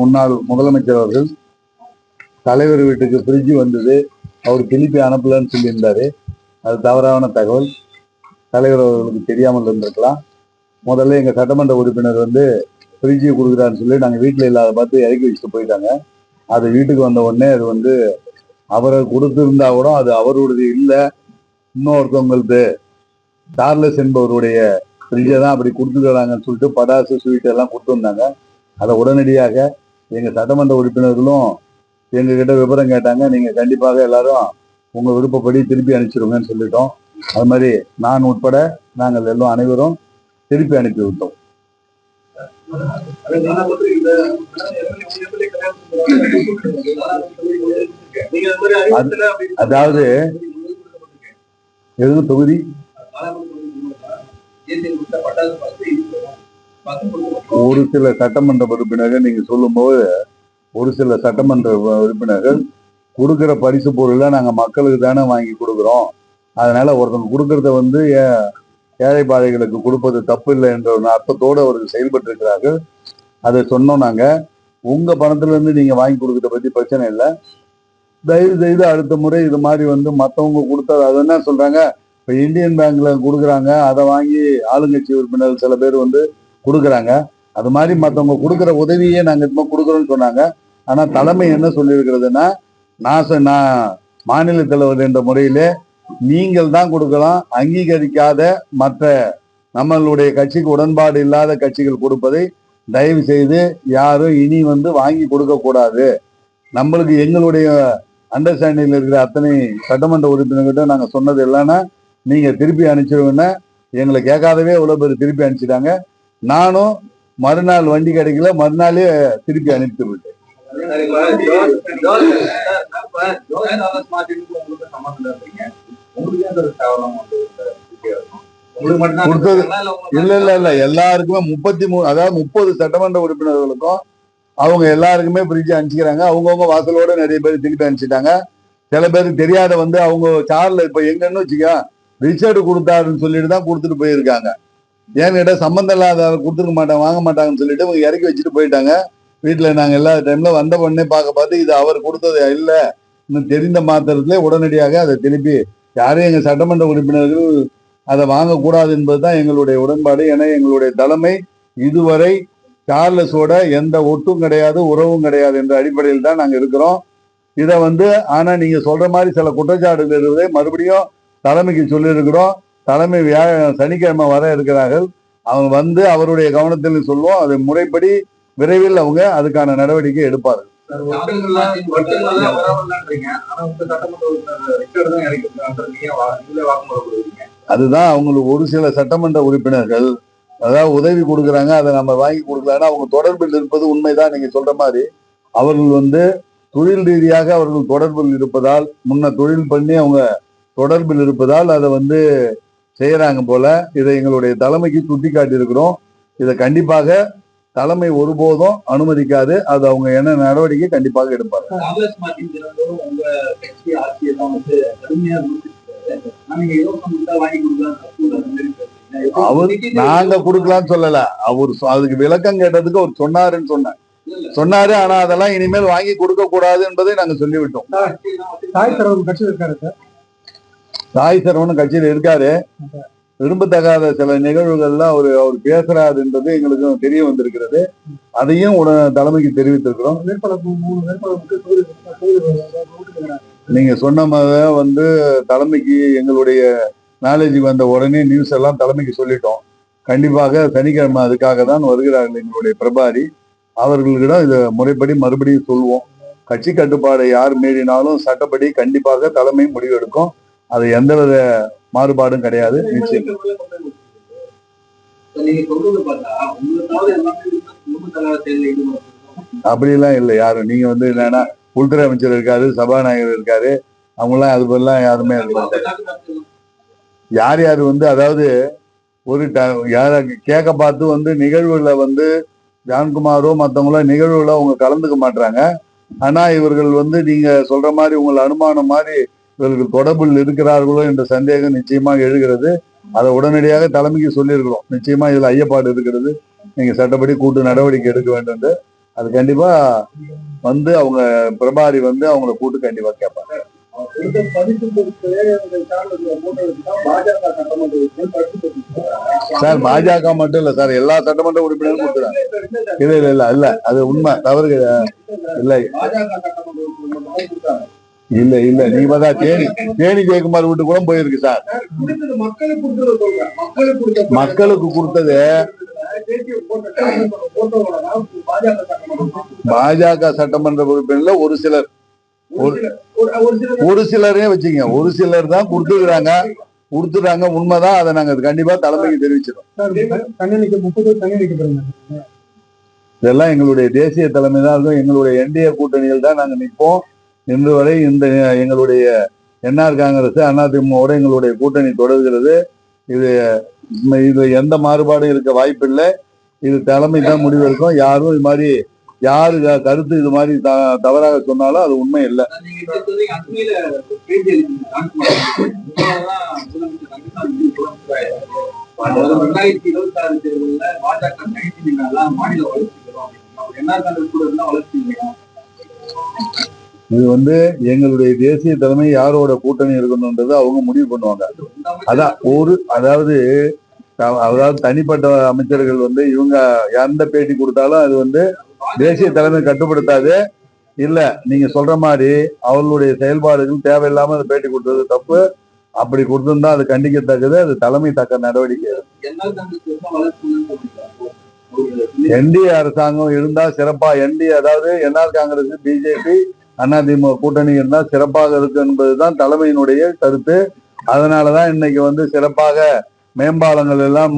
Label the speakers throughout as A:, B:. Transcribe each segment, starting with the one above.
A: முன்னாள் முதலமைச்சர் அவர்கள் தலைவர் வீட்டுக்கு ஃப்ரிட்ஜ் வந்தது. அவர் திருப்பி அனுப்பலன்னு சொல்லியிருந்தாரு. அது தவறான தகவல். தலைவர் அவர்களுக்கு தெரியாமல் இருந்திருக்கலாம். முதல்ல எங்கள் சட்டமன்ற உறுப்பினர் வந்து ஃப்ரிட்ஜு கொடுக்குறான்னு சொல்லி நாங்கள் வீட்டில் இல்லாத பார்த்து இறக்கி வச்சுட்டு போயிட்டாங்க. அது வீட்டுக்கு வந்த உடனே அது வந்து அவரை கொடுத்துருந்தா கூட அது அவருடைய இல்லை. இன்னொருத்தவங்களுக்கு சார்லஸ் என்பவருடைய ஃப்ரிட்ஜை தான் அப்படி கொடுத்துக்கிறாங்கன்னு சொல்லிட்டு படாசு ஸ்வீட் எல்லாம் கொடுத்துருந்தாங்க அதை உடனடியாக எங்கள் சட்டமன்ற உறுப்பினர்களும் எங்ககிட்ட விவரம் கேட்டாங்க. நீங்கள் கண்டிப்பாக எல்லாரும் உங்கள் விருப்பப்படி திருப்பி அனுப்பிச்சிருங்கன்னு சொல்லிட்டோம். அது மாதிரி நான் உட்பட நாங்கள் எல்லாம் அனைவரும் திருப்பி அனுப்பி விட்டோம். அதாவது எது தொகுதி ஒரு சில சட்டமன்ற உறுப்பினர்கள் நீங்க சொல்லும்போது ஒரு சில சட்டமன்ற உறுப்பினர்கள் கொடுக்குற பரிசு பொருளை நாங்க மக்களுக்கு தானே வாங்கி கொடுக்குறோம். அதனால ஒருத்தவங்க கொடுக்கறத வந்து ஏழை பாதைகளுக்கு கொடுப்பது தப்பு இல்லை என்ற ஒரு அர்த்தத்தோடு அவர்கள் செயல்பட்டு இருக்கிறார்கள் அதை சொன்னோம் நாங்க. உங்க பணத்துல இருந்து நீங்க வாங்கி கொடுக்கறத பத்தி பிரச்சனை இல்லை. தயவு செய்து அடுத்த முறை இது மாதிரி வந்து மற்றவங்க கொடுத்தது அது என்ன சொல்றாங்க? இப்ப இந்தியன் பேங்க்ல கொடுக்குறாங்க. அதை வாங்கி ஆளுங்கட்சி உறுப்பினர் சில பேர் வந்து கொடுக்குறாங்க. அது மாதிரி மற்றவங்க கொடுக்குற உதவியே நாங்கள் இப்போ கொடுக்குறோன்னு சொன்னாங்க. ஆனால் தலைமை என்ன சொல்லியிருக்கிறதுனா நான் சொ- நான் மாநில தலைவர் என்ற முறையிலே நீங்கள் தான் கொடுக்கலாம். அங்கீகரிக்காத மற்ற நம்மளுடைய கட்சிக்கு உடன்பாடு இல்லாத கட்சிகள் கொடுப்பதை தயவு செய்து யாரும் இனி வந்து வாங்கி கொடுக்கக்கூடாது. நம்மளுக்கு எங்களுடைய அண்டர்ஸ்டாண்டிங்ல இருக்கிற அத்தனை சட்டமன்ற உறுப்பினர்கிட்ட நாங்கள் சொன்னது இல்லைன்னா நீங்கள் திருப்பி அனுப்பிச்சிருவோன்னா எங்களை கேட்காதவே இவ்வளவு பேர் திருப்பி அனுப்பிச்சிட்டாங்க. நானும் மறுநாள் வண்டி கிடைக்கல மறுநாளே திருப்பி அனுப்பி விட்டேன் கொடுத்தது- இல்ல இல்ல இல்ல. எல்லாருக்குமே முப்பத்தி மூணு அதாவது முப்பது சட்டமன்ற உறுப்பினர்களுக்கும் அவங்க எல்லாருக்குமே பிரிட்ஜ் அனுப்பிச்சுக்கிறாங்க. அவங்கவுங்க வாசலோட நிறைய பேர் திருப்பி அனுப்பிச்சிட்டாங்க. சில பேருக்கு தெரியாத வந்து அவங்க சார்ல இப்ப எங்கன்னு வச்சுக்க ரிச்சர்டு கொடுத்தாருன்னு சொல்லிட்டு தான் கொடுத்துட்டு போயிருக்காங்க. ஏன்னு கேட்டால் சம்மந்தம் இல்லாத கொடுத்துருக்க மாட்டாங்க வாங்க மாட்டாங்கன்னு சொல்லிட்டு இவங்க இறக்கி வச்சுட்டு போயிட்டாங்க. வீட்டில் நாங்கள் எல்லா டைமில் வந்த உடனே பார்க்க பார்த்து இது அவர் கொடுத்தது இல்லை இன்னும் தெரிந்த மாத்திரத்திலே உடனடியாக அதை திருப்பி யாரும் எங்கள் சட்டமன்ற உறுப்பினர்கள் அதை வாங்கக்கூடாது என்பது தான் எங்களுடைய உடன்பாடு. ஏன்னா எங்களுடைய தலைமை இதுவரை சார்லஸோட எந்த ஒட்டும் கிடையாது உறவும் கிடையாது என்ற அடிப்படையில் தான் நாங்கள் இருக்கிறோம். இதை வந்து ஆனால் நீங்கள் சொல்கிற மாதிரி சில குற்றச்சாட்டுகள் இருக்கிறதை மறுபடியும் தலைமைக்கு சொல்லியிருக்கிறோம். தலைமை வியாழ சனிக்கிழமை வர இருக்கிறார்கள். அவங்க வந்து அவருடைய கவனத்தில் சொல்லுவோம். அது முறைப்படி விரைவில் அவங்க அதுக்கான நடவடிக்கை எடுப்பார்கள். அதுதான் அவங்களுக்கு ஒரு சில சட்டமன்ற உறுப்பினர்கள் அதாவது உதவி கொடுக்குறாங்க அதை நம்ம வாங்கி கொடுக்கலன்னா அவங்க தொடர்பில் இருப்பது உண்மைதான் நீங்க சொல்ற மாதிரி. அவர்கள் வந்து தொழில் ரீதியாக அவர்கள் தொடர்பில் இருப்பதால் முன்ன தொழில் பண்ணி அவங்க தொடர்பில் இருப்பதால் அதை வந்து செய்யறாங்க போல இதை எங்களுடைய தலைமைக்கு சுட்டி காட்டியிருக்கிறோம் இதை கண்டிப்பாக தலைமை ஒருபோதும் அனுமதிக்காது அது அவங்க என்ன நடவடிக்கை கண்டிப்பாக எடுப்பாங்க
B: கட்சி
A: அவர் நாங்க கொடுக்கலாம்னு சொல்லல அவர் அதுக்கு விளக்கம் கேட்டதுக்கு அவர் சொன்னாருன்னு சொன்னேன் சொன்னாரு ஆனா அதெல்லாம் இனிமேல் வாங்கி கொடுக்க கூடாது என்பதை நாங்க சொல்லிவிட்டோம்
C: தாய் தரவு கட்சியில் இருக்காரு சார்
A: சாய் சரவணன் கட்சியில இருக்காரு. விரும்பத்தகாத சில நிகழ்வுகள்லாம் அவர் அவர் பேசுறாருன்றது எங்களுக்கு தெரிய வந்திருக்கிறது. அதையும் உட தலைமைக்கு தெரிவித்திருக்கிறோம். நீங்க சொன்ன மாதிரி வந்து தலைமைக்கு எங்களுடைய நாலேஜுக்கு வந்த உடனே நியூஸ் எல்லாம் தலைமைக்கு சொல்லிட்டோம். கண்டிப்பாக சனிக்கிழமை அதுக்காக தான் வருகிறார்கள் எங்களுடைய பிரபாரி. அவர்களிடம் இதை முறைப்படி மறுபடியும் சொல்லுவோம் கட்சி கட்டுப்பாடை யார் மீறினாலும் சட்டப்படி கண்டிப்பாக தலைமை முடிவெடுக்கும். அது எந்தவித மாறுபாடும் கிடையாது. நிச்சயம். அப்படிலாம் இல்லை யாரும். நீங்க வந்து என்னன்னா உள்துறை அமைச்சர் இருக்காரு சபாநாயகர் இருக்காரு அவங்களாம் அது மாதிரிலாம் யாருமே யார் யார் வந்து அதாவது ஒரு ட- யார கேட்க பார்த்து வந்து நிகழ்வுல வந்து ஜான்குமாரோ மற்றவங்களோ நிகழ்வுல அவங்க கலந்துக்க மாட்டாங்க ஆனா இவர்கள் வந்து நீங்க சொல்ற மாதிரி உங்கள் அனுமானம் மாதிரி இவர்கள் தொடர்பில் இருக்கிறார்களோ என்ற சந்தேகம் நிச்சயமாக எழுகிறது. அதை உடனடியாக தலைமைக்கு சொல்லியிருக்கிறோம். நிச்சயமா இதுல ஐயப்பாடு இருக்கிறது. நீங்க சட்டப்படி கூட்டு நடவடிக்கை எடுக்க வேண்டும் அது கண்டிப்பா வந்து அவங்க பிரபாரி வந்து அவங்கள கூட்டு கண்டிப்பா கேட்பாங்க. சார் பாஜக மட்டும் இல்ல சார். எல்லா சட்டமன்ற உறுப்பினரும் கொடுக்குறாங்க இல்ல இல்ல இல்ல இல்ல. அது உண்மை. தவறு இல்லை.
C: இல்ல தான்.
A: இல்ல இல்ல நீங்க பார்த்தா தேனி தேனி ஜெயக்குமார் வீட்டு கூட போயிருக்கு சார்.
C: மக்களுக்கு கொடுத்தது தான் பாஜக சட்டமன்ற
A: உறுப்பினர்ல ஒரு சிலர்.
C: ஒரு சில ஒரு ஒரு சில
A: ஒரு சிலரே வச்சுங்க ஒரு சிலர் தான் கொடுத்துக்கிறாங்க. கொடுத்துறாங்க உண்மைதான். அதை நாங்க கண்டிப்பா தலைமைக்கு தெரிவிச்சிடும். இதெல்லாம் எங்களுடைய தேசிய தலைமை தான் இருக்கும். எங்களுடைய என்டிஏ கூட்டணியில் தான் நாங்க நிற்போம். இன்று வரை இந்த எங்களுடைய என்ஆர் காங்கிரஸ் அதிமுகவோட எங்களுடைய கூட்டணி தொடர்கிறது. இது இது எந்த மாறுபாடும் இருக்க வாய்ப்பில்லை. இது தலைமை தான் முடிவெடுக்கும். யாரும் இது மாதிரி யாரு கருத்து இது மாதிரி த- தவறாக சொன்னாலும் அது உண்மை இல்லை.
B: ரெண்டாயிரத்தி இருபத்தி ஆறு தேர்தலில் பாஜக மாநில வளர்ச்சி வளர்ச்சி
A: இது வந்து எங்களுடைய தேசிய தலைமை யாரோட கூட்டணி இருக்கணும்ன்றது அவங்க முடிவு பண்ணுவாங்க. அதான் ஒரு அதாவது அதாவது தனிப்பட்ட அமைச்சர்கள் வந்து இவங்க எந்த பேட்டி கொடுத்தாலும் அது வந்து தேசிய தலைமை கட்டுப்படுத்தாது. இல்ல நீங்க சொல்ற மாதிரி அவர்களுடைய செயல்பாடுகள் தேவையில்லாம அந்த பேட்டி கொடுத்தது தப்பு. அப்படி கொடுத்திருந்தா அது கண்டிக்கத்தக்கது அது தலைமை தக்க நடவடிக்கை. என்டிஏ அரசாங்கம் இருந்தா சிறப்பா என்டிஏ அதாவது என்ஆர் காங்கிரஸ் பிஜேபி அதிமுக கூட்டணி இருந்தால் சிறப்பாக இருக்கு என்பதுதான் தலைமையினுடைய கருத்து. அதனாலதான் இன்னைக்கு வந்து சிறப்பாக மேம்பாலங்கள் எல்லாம்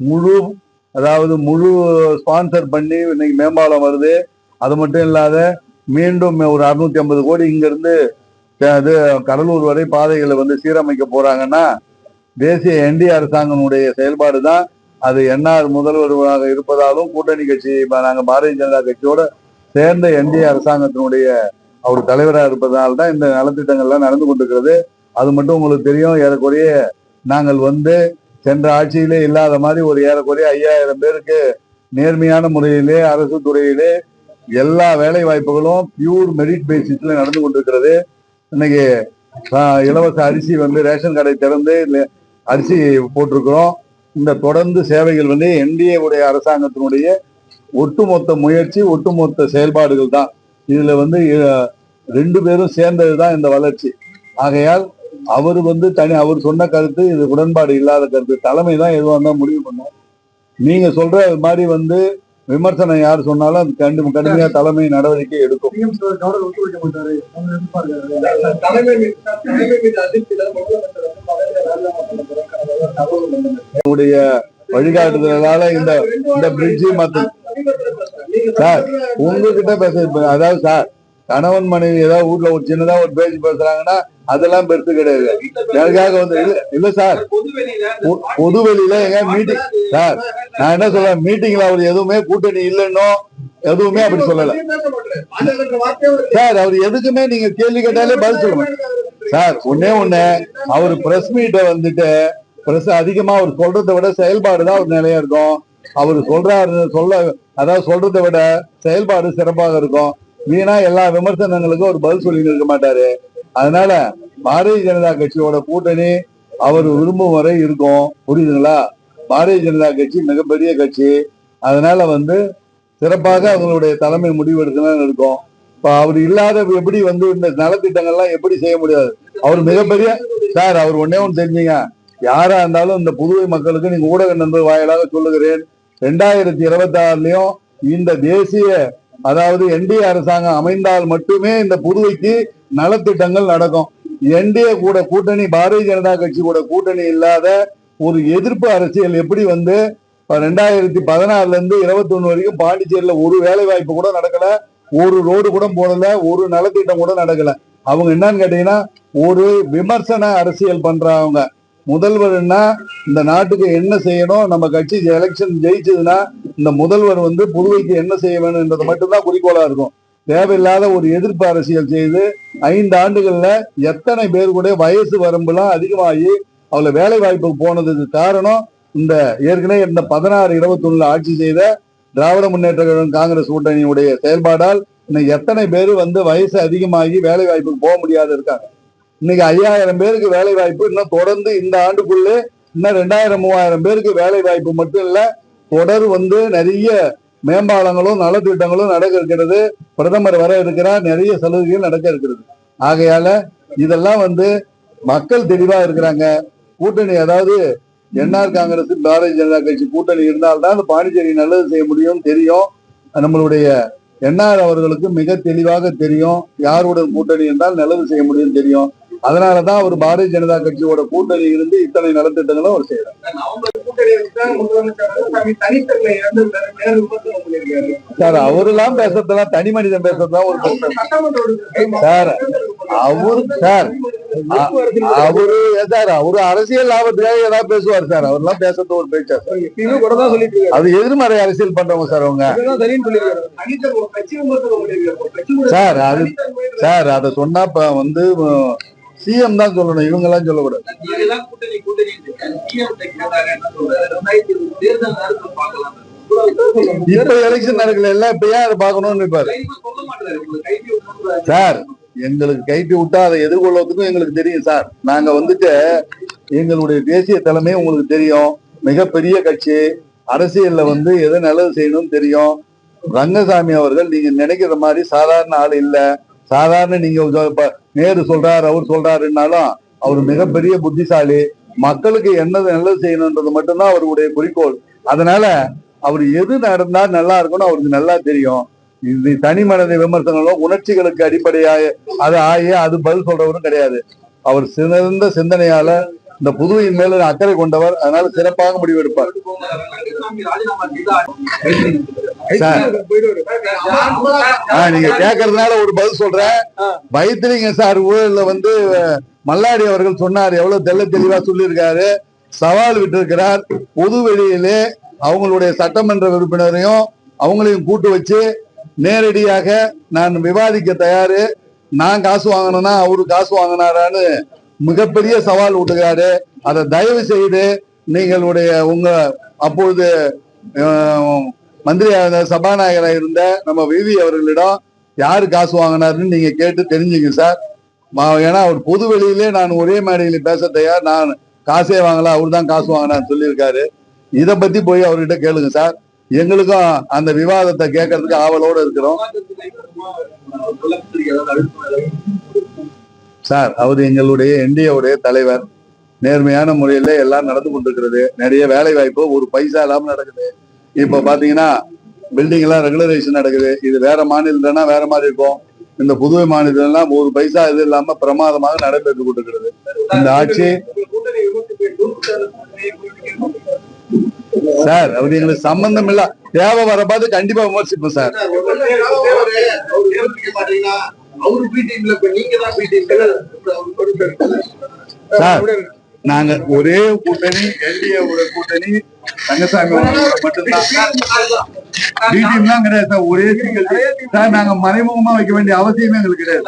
A: முழு அதாவது முழு ஸ்பான்சர் பண்ணி இன்னைக்கு மேம்பாலம் வருது. அது மட்டும் இல்லாத மீண்டும் ஒரு அறுநூத்தி ஐம்பது கோடி இங்கிருந்து அது கடலூர் வரை பாதைகளை வந்து சீரமைக்க போறாங்கன்னா தேசிய என்டிஏ அரசாங்கனுடைய செயல்பாடு தான் அது என்ஆர் முதல்வராக இருப்பதாலும் கூட்டணி கட்சி நாங்கள் பாரதிய ஜனதா கட்சியோட சேர்ந்த என்டிஏ அரசாங்கத்தினுடைய அவர் தலைவராக இருப்பதனால தான் இந்த நலத்திட்டங்கள்லாம் நடந்து கொண்டிருக்கிறது. அது மட்டும் உங்களுக்கு தெரியும் ஏறக்குறைய நாங்கள் வந்து சென்ற ஆட்சியிலே இல்லாத மாதிரி ஒரு ஏறக்குறைய ஐயாயிரம் பேருக்கு நேர்மையான முறையிலே அரசு துறையிலே எல்லா வேலை வாய்ப்புகளும் பியூர் மெரிட் பேசிஸ்ல நடந்து கொண்டிருக்கிறது. இன்னைக்கு இலவச அரிசி வந்து ரேஷன் கடை திறந்து அரிசி போட்டிருக்கிறோம். இந்த தொடர்ந்து சேவைகள் வந்து என்டிஏ உடைய அரசாங்கத்தினுடைய ஒட்டுமொத்த முயற்சி ஒட்டுமொத்த செயல்பாடுகள் தான். இதுல வந்து ரெண்டு பேரும் சேர்ந்தது தான் இந்த வளர்ச்சி. ஆகையால் அவர் வந்து தனி அவர் சொன்ன கருத்து இது உடன்பாடு இல்லாத கருத்து. தலைமை தான் எதுவாக இருந்தாலும் முடிவு பண்ணும். நீங்க சொல்ற இது மாதிரி வந்து விமர்சனம் யார் சொன்னாலும் அது கண்டு கடுமையா தலைமை நடவடிக்கை எடுக்கும்.
B: வந்தது.
A: வழிகாட்டுதலால இந்த இந்த பிரிட்ஜ் மத்த சார் உங்ககிட்ட பேச அதாவது சார் கணவன் மனைவி ஏதாவது வீட்ல ஒரு சின்னதா ஒரு பேச்சு பேசுறாங்கன்னா அதெல்லாம் பெருசு கிடையாது. எனக்காக வந்து இல்ல சார்.
B: பொதுவெளியில
A: பொது வெளியில எங்க மீட்டிங் சார் நான் என்ன சொல்றேன் மீட்டிங்ல அவர் எதுவுமே கூட்டணி இல்லைன்னோ எதுவுமே அப்படி சொல்லல. சார் அவர் எதுக்குமே நீங்க கேள்வி கேட்டாலே பதில் சொல்லுங்க. சார் ஒன்னே ஒண்ணு அவர் பிரஸ் மீட்டை வந்துட்டு பிரஸ் அதிகமா அவர் சொல்றதை விட செயல்பாடு தான் அவர் நிலையா இருக்கும். அவர் சொல்றாரு சொல்ல அதாவது சொல்றதை விட செயல்பாடு சிறப்பாக இருக்கும். வீணா எல்லா விமர்சனங்களுக்கும் அவர் பதில் சொல்லி இருக்க மாட்டாரு. அதனால பாரதிய ஜனதா கட்சியோட கூட்டணி அவர் விரும்பும் வரை இருக்கும். புரியுதுங்களா? பாரதிய ஜனதா கட்சி மிகப்பெரிய கட்சி. அதனால வந்து சிறப்பாக அவங்களுடைய தலைமை முடிவெடுக்கணும்னு இருக்கும். இப்ப அவர் இல்லாத எப்படி வந்து இந்த நலத்திட்டங்கள்லாம் எப்படி செய்ய முடியாது? அவர் மிகப்பெரிய சார் அவர் ஒன்னே ஒன்று தெரிஞ்சுங்க. யாரா இருந்தாலும் இந்த புதுவை மக்களுக்கு நீங்க ஊடக நண்பர் வாயிலாக சொல்லுகிறேன். ரெண்டாயிரத்தி இருபத்தி ஆறுலயும் இந்த தேசிய அதாவது என்டிஏ அரசாங்கம் அமைந்தால் மட்டுமே இந்த புதுவைக்கு நலத்திட்டங்கள் நடக்கும். என்டிஏ கூட கூட்டணி பாரதிய ஜனதா கட்சி கூட கூட்டணி இல்லாத ஒரு எதிர்ப்பு அரசியல் எப்படி வந்து ரெண்டாயிரத்தி பதினாறுல இருந்து இருபத்தி ஒண்ணு வரைக்கும் பாண்டிச்சேரியில ஒரு வேலை வாய்ப்பு கூட நடக்கல ஒரு ரோடு கூட போடல ஒரு நலத்திட்டம் கூட நடக்கல. அவங்க என்னன்னு கேட்டீங்கன்னா ஒரு விமர்சன அரசியல் பண்றவங்க. முதல்வர்னா இந்த நாட்டுக்கு என்ன செய்யணும் நம்ம கட்சி எலெக்ஷன் ஜெயிச்சதுன்னா இந்த முதல்வர் வந்து புதுவைக்கு என்ன செய்ய வேணும்ன்றது மட்டும்தான் குறிக்கோளா இருக்கும். தேவையில்லாத ஒரு எதிர்ப்பு அரசியல் செய்து ஐந்து ஆண்டுகள்ல எத்தனை பேர் கூட வயசு வரம்புலாம் அதிகமாகி அவளை வேலை வாய்ப்புக்கு போனதுக்கு காரணம் இந்த ஏற்கனவே இந்த பதினாறு இருபத்தொன்னுல ஆட்சி செய்த திராவிட முன்னேற்ற கழகம் காங்கிரஸ் கூட்டணியுடைய செயல்பாடால் இன்னும் எத்தனை பேர் வந்து வயசு அதிகமாகி வேலை வாய்ப்புக்கு போக முடியாது இருக்காங்க. இன்னைக்கு ஐயாயிரம் பேருக்கு வேலை வாய்ப்பு இன்னும் தொடர்ந்து இந்த ஆண்டுக்குள்ளே இன்னும் ரெண்டாயிரம் மூவாயிரம் பேருக்கு வேலை வாய்ப்பு மட்டும் இல்ல தொடர் வந்து நிறைய மேம்பாலங்களும் நலத்திட்டங்களும் நடக்க இருக்கிறது. பிரதமர் வர இருக்கிறார் நிறைய சலுகைகள் நடக்க இருக்கிறது. ஆகையால இதெல்லாம் வந்து மக்கள் தெளிவா இருக்கிறாங்க. கூட்டணி அதாவது என்ஆர் காங்கிரஸ் பாரதிய ஜனதா கட்சி கூட்டணி இருந்தால்தான் அந்த பாண்டிச்சேரி நல்லது செய்ய முடியும் தெரியும். நம்மளுடைய என்ஆர் அவர்களுக்கு மிக தெளிவாக தெரியும். யாருடன் கூட்டணி இருந்தால் நல்லது செய்ய முடியும் தெரியும். அதனாலதான் அவர் பாரதிய ஜனதா கட்சியோட கூட்டணி இருந்து இத்தனை நலத்திட்டங்களும் அவர் செய்யறாரு சார் அவரெல்லாம் பேசுறதெல்லாம் தனி மனிதன் பேசுறதுலாம் ஒரு பிரச்சனை. சார் அவரு சார் அவரு சார் அவரு அரசியல் லாபத்துக்காக ஏதாவது பேசுவார் சார். அவர்லாம் பேசுறது ஒரு பேச்சா சார்.
C: கூட தான் சொல்லிட்டு
A: அது எதிர்மறை அரசியல் பண்றவங்க சார் அவங்க. சார் அது சார் அதை சொன்னா வந்து சிஎம் தான் சொல்லணும் இவங்க எல்லாம் சொல்லக்கூடாது இப்ப எலெக்ஷன் நடக்கல எல்லாம் இப்ப ஏன் அதை பார்க்கணும்னு இருப்பாரு. சார் எங்களுக்கு கைட்டு விட்டா அதை எதிர்கொள்வதற்கும் எங்களுக்கு தெரியும் சார். நாங்க வந்துட்டு எங்களுடைய தேசிய தலைமை உங்களுக்கு தெரியும். மிகப்பெரிய கட்சி. அரசியல்ல வந்து எதை நல்லது செய்யணும்னு தெரியும். ரங்கசாமி அவர்கள் நீங்க நினைக்கிற மாதிரி சாதாரண ஆள் இல்ல. சாதாரண நீங்க நேரு சொல்றாரு அவர் சொல்றாருன்னாலும் அவர் மிகப்பெரிய புத்திசாலி. மக்களுக்கு என்னது நல்லது செய்யணுன்றது மட்டும்தான் அவருடைய குறிக்கோள். அதனால அவர் எது நடந்தா நல்லா இருக்கும்னு அவருக்கு நல்லா தெரியும். இது தனி மனித விமர்சனங்களும் உணர்ச்சிகளுக்கு அடிப்படையாக அது ஆகி அது பதில் சொல்றவரும் கிடையாது. அவர் சிறந்த சிந்தனையால இந்த புதுவையின் மேல அக்கறை கொண்டவர். அதனால சிறப்பாக முடிவெடுப்பார். நீங்க கேட்கறதுனால ஒரு பதில் சொல்றேன். வைத்திலிங்க சார் ஊழல்ல வந்து மல்லாடி அவர்கள் சொன்னார். எவ்வளவு தெள்ள தெளிவா சொல்லியிருக்காரு. சவால் விட்டிருக்கிறார். பொது வெளியிலே அவங்களுடைய சட்டமன்ற உறுப்பினரையும் அவங்களையும் கூட்டு வச்சு நேரடியாக நான் விவாதிக்க தயாரு. நான் காசு வாங்கணும்னா அவரு காசு வாங்கினாரான்னு மிகப்பெரிய சவால் விட்டுகிறாரு அதை தயவு செய்து நீங்களுடைய உங்க அப்பொழுது மந்திரியாக சபாநாயகராக இருந்த நம்ம விவி அவர்களிடம் யாரு காசு வாங்கினாருன்னு நீங்க கேட்டு தெரிஞ்சுங்க சார். ஏன்னா அவர் பொது வெளியிலே நான் ஒரே மேடையில் பேச தயார். நான் காசே வாங்கல அவர் தான் காசு வாங்கினான்னு சொல்லியிருக்காரு. இத பத்தி போய் அவர்கிட்ட கேளுங்க சார். எங்களுக்கும் அந்த விவாதத்தை கேட்கறதுக்கு ஆவலோட இருக்கிறோம். சார் அவர் எங்களுடைய என்டிஏவுடைய தலைவர். நேர்மையான முறையில எல்லாம் நடந்து கொண்டிருக்கிறது. நிறைய வேலை வாய்ப்பு ஒரு பைசா இல்லாம நடக்குது. இப்ப பாத்தீங்கன்னா பில்டிங் எல்லாம் ரெகுலரேஷன் நடக்குது. இது வேற மாநிலம்னா வேற மாதிரி இருக்கும். இந்த புதுவை மாநிலம்லாம் ஒரு பைசா இது இல்லாம பிரமாதமாக நடைபெற்று கொண்டிருக்கிறது. இந்த ஆட்சி சார் அவர் எங்களுக்கு சம்பந்தம் இல்ல. தேவை வர பார்த்து கண்டிப்பா விமர்சிப்போம் சார்.
B: அவரு
A: சார். நாங்க ஒரே கூட்டணி என்டிஏ கூட்டணி ரங்கசாமி மட்டும்தான். கிடையாது சார் ஒரே சிங்கிள் சார் நாங்க மறைமுகமா வைக்க வேண்டிய அவசியமே எங்களுக்கு கிடையாது.